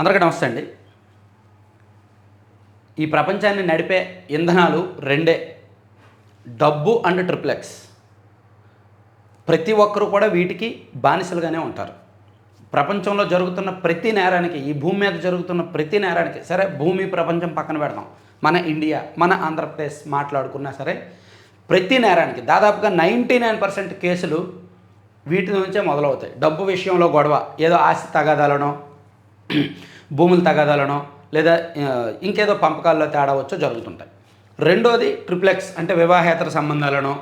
అందరికీ నమస్తే అండి. ఈ ప్రపంచాన్ని నడిపే ఇంధనాలు రెండే. డబ్బు అండ్ ట్రిప్లెక్స్. ప్రతి ఒక్కరూ కూడా వీటికి బానిసలుగానే ఉంటారు. ప్రపంచంలో జరుగుతున్న ప్రతి నేరానికి ఈ భూమి మీద జరుగుతున్న ప్రతి నేరానికి సరే భూమి ప్రపంచం పక్కన పెడదాం. మన ఇండియా మన ఆంధ్రప్రదేశ్ మాట్లాడుకున్నా సరే ప్రతి నేరానికి దాదాపుగా నైంటీ నైన్ పర్సెంట్ కేసులు వీటి నుంచే మొదలవుతాయి. డబ్బు విషయంలో గొడవ ఏదో ఆస్తి తగాదాలనో భూముల తగాదాలనో లేదా ఇంకేదో పంపకాల్లో తేడా వచ్చో జరుగుతుంటాయి. రెండోది ట్రిప్లెక్స్ అంటే వివాహేతర సంబంధాలను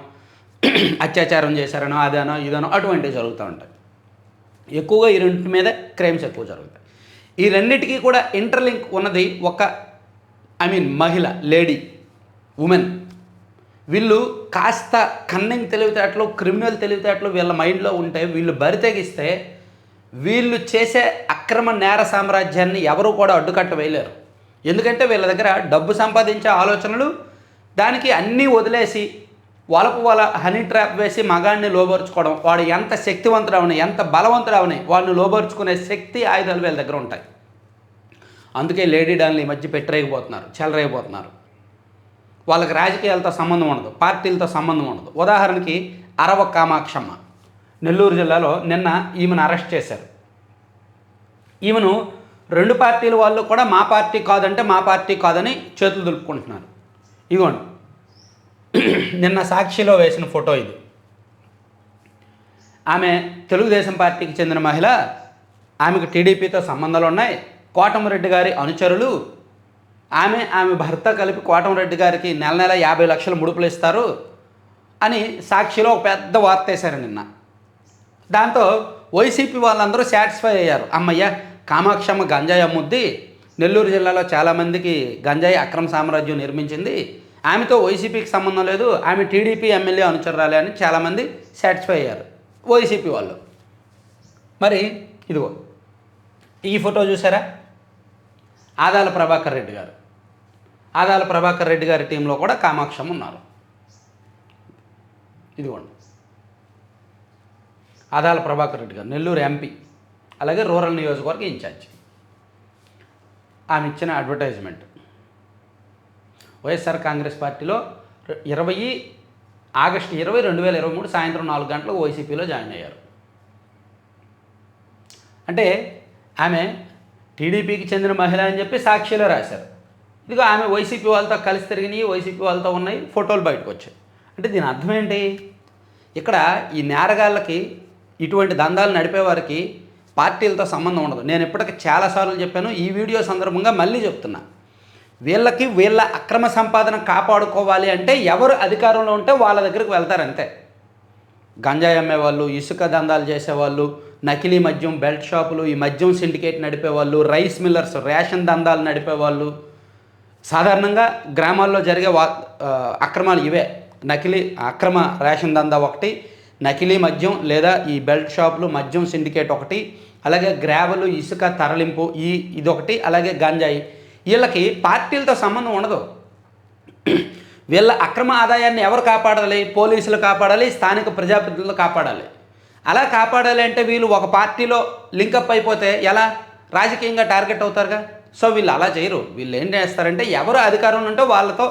అత్యాచారం చేశారనో అదనో ఇదనో అటువంటివి జరుగుతూ ఉంటాయి. ఎక్కువగా ఈ రెండింటి మీద క్రైమ్స్ ఎక్కువ జరుగుతాయి. ఈ రెండింటికి కూడా ఇంటర్లింక్ ఉన్నది ఒక ఐ మీన్ మహిళ లేడీ ఉమెన్. వీళ్ళు కాస్త కన్నింగ్ తెలివితేటలు క్రిమినల్ తెలివితేటలు వీళ్ళ మైండ్లో ఉంటే వీళ్ళు బరితెగిస్తే వీళ్ళు చేసే అక్రమ నేర సామ్రాజ్యాన్ని ఎవరు కూడా అడ్డుకట్ట వేయలేరు. ఎందుకంటే వీళ్ళ దగ్గర డబ్బు సంపాదించే ఆలోచనలు దానికి అన్నీ వదిలేసి వాళ్ళకు వాళ్ళ హనీ ట్రాప్ వేసి మగాడిని లోబరుచుకోవడం వాడు ఎంత శక్తివంతుడు అవని ఎంత బలవంతుడు అవని వాడిని లోబరుచుకునే శక్తి ఆయుధాలు వీళ్ళ దగ్గర ఉంటాయి. అందుకే లేడీ డాన్లు ఈ మధ్య పెట్టరేగిపోతున్నారు చెలరేగిపోతున్నారు. వాళ్ళకి రాజకీయాలతో సంబంధం ఉండదు పార్టీలతో సంబంధం ఉండదు. ఉదాహరణకి అరవ కామాక్షమ్మ. నెల్లూరు జిల్లాలో నిన్న ఈమెను అరెస్ట్ చేశారు. ఈమెను రెండు పార్టీల వాళ్ళు కూడా మా పార్టీ కాదంటే మా పార్టీ కాదని చేతులు దులుపుకుంటున్నారు. ఇదిగోండి నిన్న సాక్షిలో వేసిన ఫోటో ఇది. ఆమె తెలుగుదేశం పార్టీకి చెందిన మహిళ ఆమెకు టీడీపీతో సంబంధాలు ఉన్నాయి. కోటమరెడ్డి గారి అనుచరులు ఆమె ఆమె భర్త కలిపి కోటమరెడ్డి గారికి నెల నెల యాభై లక్షలు ముడుపులు ఇస్తారు అని సాక్షిలో ఒక పెద్ద వార్త వేశారు నిన్న. దాంతో వైసీపీ వాళ్ళందరూ సాటిస్ఫై అయ్యారు. అమ్మయ్య కామాక్షమ్మ గంజాయి అమ్ముద్ది. నెల్లూరు జిల్లాలో చాలామందికి గంజాయి అక్రమ సామ్రాజ్యం నిర్మించింది. ఆమెతో వైసీపీకి సంబంధం లేదు. ఆమె టీడీపీ ఎమ్మెల్యే అనుచరురాలే అని చాలామంది సాటిస్ఫై అయ్యారు. వైసీపీ వాళ్ళు. మరి ఇదిగో ఈ ఫోటో చూసారా? ఆదాల ప్రభాకర్ రెడ్డి గారు. ఆదాల ప్రభాకర్ రెడ్డి గారి టీంలో కూడా కామాక్షం ఉన్నారు. ఇదిగోండి. ఆదాల ప్రభాకర్ రెడ్డి గారు నెల్లూరు ఎంపీ అలాగే రూరల్ నియోజకవర్గ ఇన్ఛార్జ్. ఆమె ఇచ్చిన అడ్వర్టైజ్మెంట్ వైఎస్ఆర్ కాంగ్రెస్ పార్టీలో ఇరవై ఆగస్టు ఇరవై రెండు వేల ఇరవై మూడు సాయంత్రం నాలుగు గంటలకు వైసీపీలో జాయిన్ అయ్యారు. అంటే ఆమె టీడీపీకి చెందిన మహిళ అని చెప్పి సాక్షిలో రాశారు. ఇదిగో ఆమె వైసీపీ వాళ్ళతో కలిసి తిరిగినాయి వైసీపీ వాళ్ళతో ఉన్నాయి ఫోటోలు బయటకు వచ్చాయి. అంటే దీని అర్థం ఏంటి? ఇక్కడ ఈ నేరగాళ్ళకి ఇటువంటి దందాలు నడిపేవారికి పార్టీలతో సంబంధం ఉండదు. నేను ఇప్పటికి చాలాసార్లు చెప్పాను ఈ వీడియో సందర్భంగా మళ్ళీ చెప్తున్నా. వీళ్ళకి వీళ్ళ అక్రమ సంపాదన కాపాడుకోవాలి అంటే ఎవరు అధికారంలో ఉంటే వాళ్ళ దగ్గరికి వెళ్తారు అంతే. గంజాయి అమ్మేవాళ్ళు ఇసుక దందాలు చేసేవాళ్ళు నకిలీ మద్యం బెల్ట్ షాపులు ఈ మద్యం సిండికేట్ నడిపేవాళ్ళు రైస్ మిల్లర్స్ రేషన్ దందాలు నడిపేవాళ్ళు. సాధారణంగా గ్రామాల్లో జరిగే వా అక్రమాలు ఇవే. నకిలీ అక్రమ రేషన్ దందా ఒకటి నకిలీ మద్యం లేదా ఈ బెల్ట్ షాపులు మద్యం సిండికేట్ ఒకటి అలాగే గ్రావెలు ఇసుక తరలింపు ఈ ఇదొకటి అలాగే గంజాయి. వీళ్ళకి పార్టీలతో సంబంధం ఉండదు. వీళ్ళ అక్రమ ఆదాయాన్ని ఎవరు కాపాడాలి? పోలీసులు కాపాడాలి స్థానిక ప్రజాప్రతినిధులు కాపాడాలి. అలా కాపాడాలి అంటే వీళ్ళు ఒక పార్టీలో లింకప్ అయిపోతే ఎలా? రాజకీయంగా టార్గెట్ అవుతారుగా? సో వీళ్ళు అలా చేయరు. వీళ్ళు ఏం చేస్తారంటే ఎవరు అధికారంలో ఉంటే వాళ్ళతో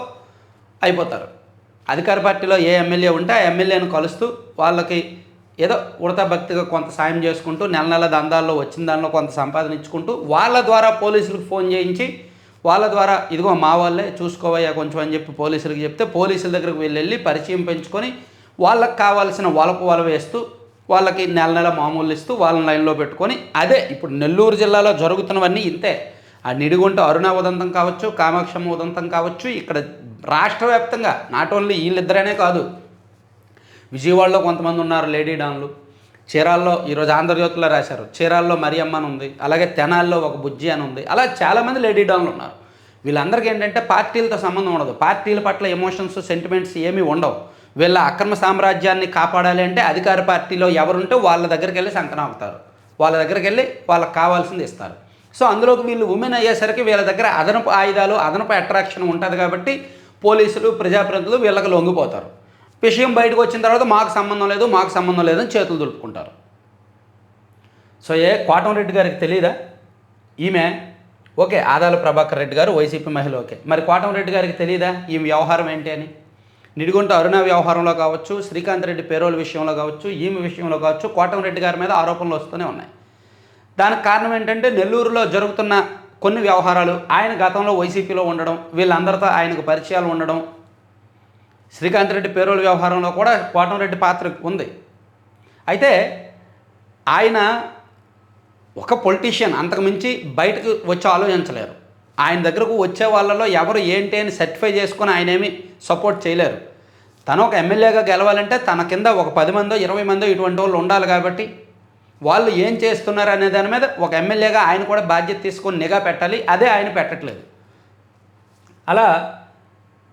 అయిపోతారు. అధికార పార్టీలో ఏ ఎమ్మెల్యే ఉంటే ఆ ఎమ్మెల్యేను కలుస్తూ వాళ్ళకి ఏదో ఉడతా భక్తిగా కొంత సాయం చేసుకుంటూ నెల నెల దందాల్లో వచ్చిన దానిలో కొంత సంపాదన ఇచ్చుకుంటూ వాళ్ళ ద్వారా పోలీసులకు ఫోన్ చేయించి వాళ్ళ ద్వారా ఇదిగో మా వాళ్ళే చూసుకోవయ్యా కొంచెం అని చెప్పి పోలీసులకు చెప్తే పోలీసుల దగ్గరకు వెళ్ళి పరిచయం పెంచుకొని వాళ్ళకి కావాల్సిన వలపు వల వేస్తూ వాళ్ళకి నెల నెల మామూలు ఇస్తూ వాళ్ళని లైన్లో పెట్టుకొని అదే ఇప్పుడు నెల్లూరు జిల్లాలో జరుగుతున్నవన్నీ ఇంతే. ఆ నిడిగుంట అరుణ ఉదంతం కావచ్చు కామాక్షమ్మ ఉదంతం కావచ్చు ఇక్కడ రాష్ట్ర వ్యాప్తంగా నాట్ ఓన్లీ వీళ్ళిద్దరైనా కాదు విజయవాడలో కొంతమంది ఉన్నారు లేడీ డాన్లు. చీరాల్లో ఈరోజు ఆంధ్రజ్యోతిలో రాశారు. చీరాల్లో మరియమ్మ అని ఉంది అలాగే తెనాల్లో ఒక బుజ్జి అని ఉంది. అలా చాలామంది లేడీ డాన్లు ఉన్నారు. వీళ్ళందరికీ ఏంటంటే పార్టీలతో సంబంధం ఉండదు. పార్టీల పట్ల ఎమోషన్స్ సెంటిమెంట్స్ ఏమీ ఉండవు. వీళ్ళ అక్రమ సామ్రాజ్యాన్ని కాపాడాలి అంటే అధికార పార్టీలో ఎవరుంటే వాళ్ళ దగ్గరికి వెళ్ళి సంకనాపుతారు వాళ్ళ దగ్గరికి వెళ్ళి వాళ్ళకి కావాల్సింది ఇస్తారు. సో అందులోకి వీళ్ళు ఉమెన్ అయ్యేసరికి వీళ్ళ దగ్గర అదనపు ఆయుధాలు అదనపు అట్రాక్షన్ ఉంటుంది కాబట్టి పోలీసులు ప్రజాప్రతినిధులు వీళ్ళకి లొంగిపోతారు. విషయం బయటకు వచ్చిన తర్వాత మాకు సంబంధం లేదు మాకు సంబంధం లేదని చేతులు దులుపుకుంటారు. సో ఏ కోటంరెడ్డి గారికి తెలియదా ఈమె? ఓకే ఆదాల ప్రభాకర్ రెడ్డి గారు వైసీపీ మహిళ ఓకే. మరి కోటంరెడ్డి గారికి తెలియదా ఈ వ్యవహారం ఏంటి అని? నిడిగుంట అరుణ వ్యవహారంలో కావచ్చు శ్రీకాంత్ రెడ్డి పేరోల్ విషయంలో కావచ్చు ఈమె విషయంలో కావచ్చు కోటంరెడ్డి గారి మీద ఆరోపణలు వస్తూనే ఉన్నాయి. దానికి కారణం ఏంటంటే నెల్లూరులో జరుగుతున్న కొన్ని వ్యవహారాలు ఆయన గతంలో వైసీపీలో ఉండడం వీళ్ళందరితో ఆయనకు పరిచయాలు ఉండడం శ్రీకాంత్ రెడ్డి పేరోల్ వ్యవహారంలో కూడా కోటంరెడ్డి పాత్ర ఉంది. అయితే ఆయన ఒక పొలిటీషియన్ అంతకుమించి బయటకు వచ్చి ఆలోచించలేరు. ఆయన దగ్గరకు వచ్చే వాళ్ళలో ఎవరు ఏంటి అని సర్టిఫై చేసుకొని ఆయన ఏమి సపోర్ట్ చేయలేరు. తను ఒక ఎమ్మెల్యేగా గెలవాలంటే తన కింద ఒక పది మందో ఇరవై మందో ఇటువంటి వాళ్ళు ఉండాలి కాబట్టి వాళ్ళు ఏం చేస్తున్నారు అనే దాని మీద ఒక ఎమ్మెల్యేగా ఆయన కూడా బాధ్యత తీసుకొని నిఘా పెట్టాలి. అదే ఆయన పెట్టట్లేదు. అలా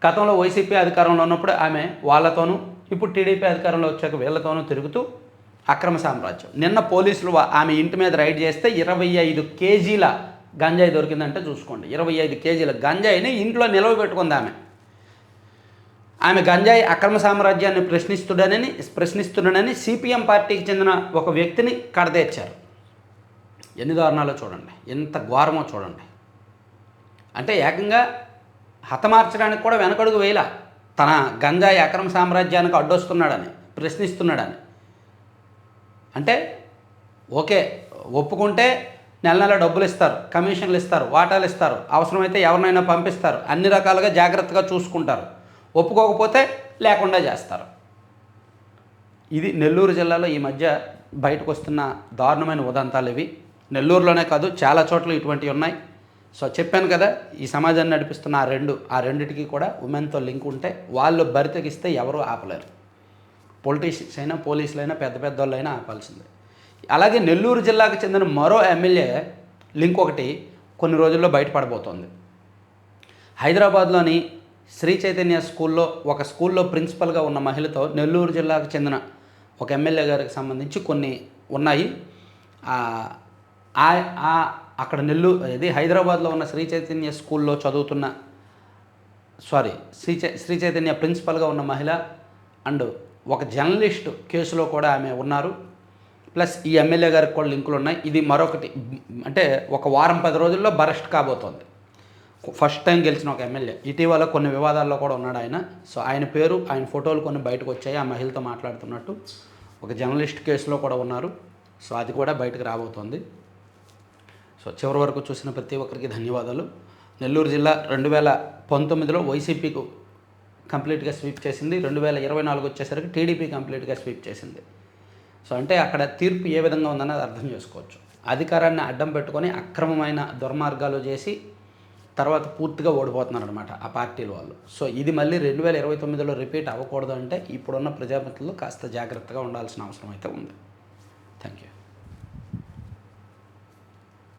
గతంలో వైసీపీ అధికారంలో ఉన్నప్పుడు ఆమె వాళ్ళతోనూ ఇప్పుడు టీడీపీ అధికారంలో వచ్చాక వీళ్ళతోనూ తిరుగుతూ అక్రమ సామ్రాజ్యం. నిన్న పోలీసులు ఆమె ఇంటి మీద రైడ్ చేస్తే ఇరవై ఐదు కేజీల గంజాయి దొరికిందంటే చూసుకోండి. ఇరవై ఐదు కేజీల గంజాయిని ఇంట్లో నిలవ పెట్టుకుంది ఆమె. ఆమె గంజాయి అక్రమ సామ్రాజ్యాన్ని ప్రశ్నిస్తుడనని ప్రశ్నిస్తున్నాడని సిపిఎం పార్టీకి చెందిన ఒక వ్యక్తిని కడతీర్చారు. ఎన్ని దారుణాలో చూడండి ఎంత ఘోరమో చూడండి. అంటే ఏకంగా హతమార్చడానికి కూడా వెనకడుగు వేయలా. తన గంజాయి అక్రమ సామ్రాజ్యానికి అడ్డొస్తున్నాడని ప్రశ్నిస్తున్నాడని. అంటే ఓకే ఒప్పుకుంటే నెల నెల డబ్బులు ఇస్తారు కమిషన్లు ఇస్తారు వాటాలు ఇస్తారు అవసరమైతే ఎవరినైనా పంపిస్తారు అన్ని రకాలుగా జాగ్రత్తగా చూసుకుంటారు. ఒప్పుకోకపోతే లేకుండా చేస్తారు. ఇది నెల్లూరు జిల్లాలో ఈ మధ్య బయటకు వస్తున్న దారుణమైన ఉదంతాలు ఇవి. నెల్లూరులోనే కాదు చాలా చోట్ల ఇటువంటివి ఉన్నాయి. సో చెప్పాను కదా ఈ సమాజాన్ని నడిపిస్తున్న ఆ రెండు ఆ రెండిటికి కూడా ఉమెన్తో లింక్ ఉంటే వాళ్ళు బరితెగిస్తే ఎవరూ ఆపలేరు. పొలిటీషియన్స్ అయినా పోలీసులు అయినా పెద్ద పెద్ద వాళ్ళు అయినా ఆపాల్సిందే. అలాగే నెల్లూరు జిల్లాకు చెందిన మరో ఎమ్మెల్యే లింక్ ఒకటి కొన్ని రోజుల్లో బయటపడబోతోంది. హైదరాబాద్లోని శ్రీ చైతన్య స్కూల్లో ఒక స్కూల్లో ప్రిన్సిపల్గా ఉన్న మహిళతో నెల్లూరు జిల్లాకు చెందిన ఒక ఎమ్మెల్యే గారికి సంబంధించి కొన్ని ఉన్నాయి. ఆ- అక్కడ నెల్లూరు ఇది హైదరాబాద్లో ఉన్న శ్రీ చైతన్య స్కూల్లో చదువుతున్న సారీ శ్రీ చై శ్రీ చైతన్య ప్రిన్సిపల్గా ఉన్న మహిళ అండ్ ఒక జర్నలిస్ట్ కేసులో కూడా ఆమె ఉన్నారు. ప్లస్ ఈ ఎమ్మెల్యే గారికి కూడా లింకులు ఉన్నాయి ఇది మరొకటి అంటే ఒక వారం పది రోజుల్లో బరెస్ట్ కాబోతోంది. ఫస్ట్ టైం గెలిచిన ఒక ఎమ్మెల్యే. ఇటీవల కొన్ని వివాదాల్లో కూడా ఉన్నాడు ఆయన. సో ఆయన పేరు ఆయన ఫోటోలు కొన్ని బయటకు వచ్చాయి. ఆ మహిళతో మాట్లాడుతున్నట్టు ఒక జర్నలిస్ట్ కేసులో కూడా ఉన్నారు. సో అది కూడా బయటకు రాబోతోంది. సో చివరి వరకు చూసిన ప్రతి ఒక్కరికి ధన్యవాదాలు. నెల్లూరు జిల్లా రెండు వేల పంతొమ్మిదిలో వైసీపీకు కంప్లీట్గా స్వీప్ చేసింది. రెండు వేల ఇరవై నాలుగు వచ్చేసరికి టీడీపీ కంప్లీట్గా స్వీప్ చేసింది. సో అంటే అక్కడ తీర్పు ఏ విధంగా ఉందన్నది అర్థం చేసుకోవచ్చు. అధికారాన్ని అడ్డం పెట్టుకొని అక్రమమైన దుర్మార్గాలు చేసి తర్వాత పూర్తిగా ఓడిపోతున్నారు అనమాట ఆ పార్టీల వాళ్ళు. సో ఇది మళ్ళీ రెండు వేల ఇరవై తొమ్మిదిలో రిపీట్ అవ్వకూడదు అంటే ఇప్పుడున్న ప్రజాపతిలో కాస్త జాగ్రత్తగా ఉండాల్సిన అవసరం అయితే ఉంది.